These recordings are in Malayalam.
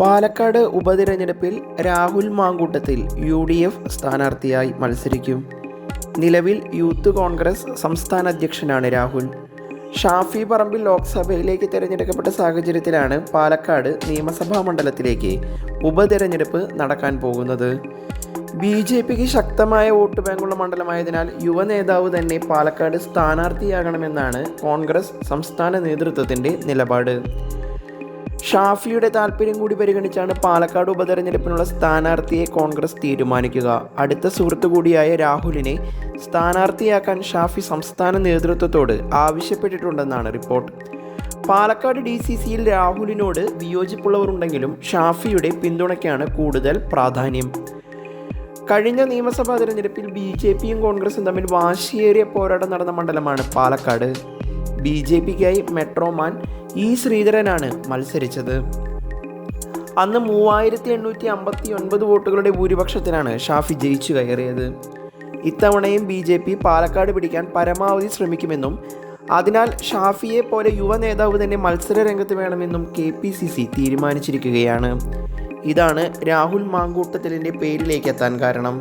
പാലക്കാട് ഉപതിരഞ്ഞെടുപ്പിൽ Rahul Mamkootathil U D F സ്ഥാനാർത്ഥിയായി മത്സരിക്കും. നിലവിൽ യൂത്ത് കോൺഗ്രസ് സംസ്ഥാന അധ്യക്ഷനാണ് രാഹുൽ. ഷാഫി പറമ്പിൽ ലോക്സഭയിലേക്ക് തിരഞ്ഞെടുക്കപ്പെട്ട സാഹചര്യത്തിലാണ് പാലക്കാട് നിയമസഭാ മണ്ഡലത്തിലേക്ക് ഉപതിരഞ്ഞെടുപ്പ് നടക്കാൻ പോകുന്നത്. ബി ജെ പിക്ക് ശക്തമായ വോട്ട് ബാങ്കുള്ള മണ്ഡലമായതിനാൽ യുവ നേതാവ് തന്നെ പാലക്കാട് സ്ഥാനാർത്ഥിയാകണമെന്നാണ് കോൺഗ്രസ് സംസ്ഥാന നേതൃത്വത്തിന്റെ നിലപാട്. ഷാഫിയുടെ താല്പര്യം കൂടി പരിഗണിച്ചാണ് പാലക്കാട് ഉപതെരഞ്ഞെടുപ്പിനുള്ള സ്ഥാനാർത്ഥിയെ കോൺഗ്രസ് തീരുമാനിക്കുക. അടുത്ത സുഹൃത്തു കൂടിയായ രാഹുലിനെ സ്ഥാനാർത്ഥിയാക്കാൻ ഷാഫി സംസ്ഥാന നേതൃത്വത്തോട് ആവശ്യപ്പെട്ടിട്ടുണ്ടെന്നാണ് റിപ്പോർട്ട്. പാലക്കാട് ഡി സി സിയിൽ രാഹുലിനോട് വിയോജിപ്പുള്ളവരുണ്ടെങ്കിലും ഷാഫിയുടെ പിന്തുണയ്ക്കാണ് കൂടുതൽ പ്രാധാന്യം. കഴിഞ്ഞ നിയമസഭാ തെരഞ്ഞെടുപ്പിൽ ബി ജെ പിയും കോൺഗ്രസും തമ്മിൽ വാശിയേറിയ പോരാട്ടം നടന്ന മണ്ഡലമാണ് പാലക്കാട്. ബി ജെ പിക്കായി മെട്രോമാൻ ഇ ശ്രീധരനാണ് മത്സരിച്ചത്. അന്ന് മൂവായിരത്തി എണ്ണൂറ്റി അമ്പത്തി ഒൻപത് വോട്ടുകളുടെ ഭൂരിപക്ഷത്തിനാണ് ഷാഫി ജയിച്ചു കയറിയത്. ഇത്തവണയും ബി ജെ പി പാലക്കാട് പിടിക്കാൻ പരമാവധി ശ്രമിക്കുമെന്നും അതിനാൽ ഷാഫിയെ പോലെ യുവ നേതാവ് തന്നെ മത്സര രംഗത്ത് വേണമെന്നും കെ പി സി സി തീരുമാനിച്ചിരിക്കുകയാണ്. ഇതാണ് രാഹുൽ മാങ്കൂട്ടത്തിലിന്റെ പേരിലേക്ക് എത്താൻ കാരണം.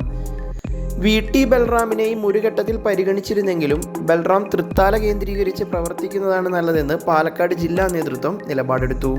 വി ടി ബൽറാമിനെയും ഒരു ഘട്ടത്തിൽ പരിഗണിച്ചിരുന്നെങ്കിലും ബൽറാം തൃത്താല കേന്ദ്രീകരിച്ച് പ്രവർത്തിക്കുന്നതാണ് നല്ലതെന്ന് പാലക്കാട് ജില്ലാ നേതൃത്വം നിലപാടെടുത്തു.